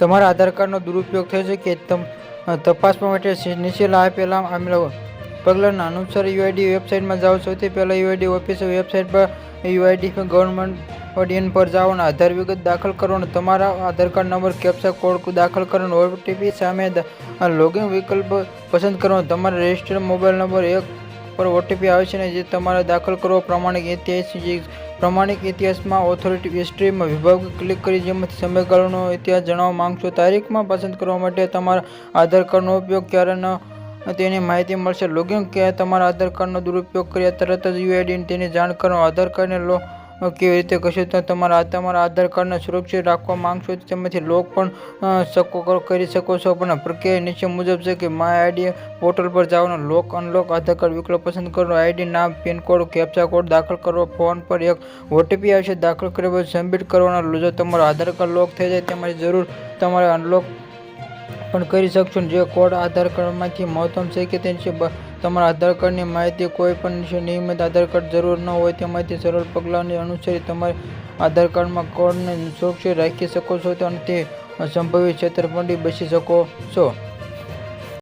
તમારા આધાર કાર્ડનો દુરુપયોગ થઈ શકે કે તપાસવા માટે નીચેલા આપેલા આમેલા પગલાંના અનુસાર યુઆઈડી વેબસાઇટમાં જાઓ. સૌથી પહેલાં યુઆઈડી ઓફિસ વેબસાઇટ પર યુઆઈડી ગવર્મેન્ટ ઓડિયન પર જાઓ અને આધાર વિગત દાખલ કરો અને તમારા Aadhaar card number, captcha code દાખલ કરો ઓટીપી સામે લોગિન વિકલ્પ પસંદ કરો તમારા રજિસ્ટર્ડ મોબાઈલ નંબર એક પર ઓટીપી આવે છે ને જે તમારે દાખલ કરવો પ્રમાણિક ઇતિહાસ જે પ્રમાણિક ઇતિહાસમાં ઓથોરિટી હિસ્ટ્રીમાં વિભાગ ક્લિક કરી જેમાંથી સમયગાળાનો ઇતિહાસ જણાવવા માંગશો, તારીખમાં પસંદ કરવા માટે તમારા આધાર કાર્ડનો ઉપયોગ ક્યારે ન તેની માહિતી મળશે. લોગિન કે તમારા આધાર કાર્ડનો દુરુપયોગ કર્યા, તરત જ યુઆઈડીને તેની જાણ કરો. આધાર કાર્ડને લો કેવી રીતે કરશો? તો તમારા તમારા આધાર કાર્ડને સુરક્ષિત રાખવા માંગશો તેમાંથી લોક પણ શકો કરી શકો છો. પણ પ્રક્રિયા નીચે મુજબ છે કે માય આઈડી પોર્ટલ પર જાઓ લોક, અનલોક આધાર કાર્ડ વિકલ્પ પસંદ કરો. આઈડી, નામ પિનકોડ કેપ્ચા કોડ દાખલ કરો. ફોન પર એક ઓટીપી આવશે. દાખલ કર્યા પછી સબમિટ કરવાનો. જો તમારો આધાર કાર્ડ લોક થઈ જાય તમારી જરૂર તમારે અનલોક પણ કરી શકશો જે કોડ આધાર કાર્ડમાંથી મહત્તમ છે કે તેની તમારા આધાર કાર્ડની માહિતી કોઈ પણ નિયમિત આધાર કાર્ડ જરૂર ન હોય તેમાંથી સરળ પગલાંને અનુસરી તમારે આધાર કાર્ડમાં કોડને સુરક્ષિત રાખી શકો છો અને તે સંભવિત છેતરપિંડી બચી શકો છો.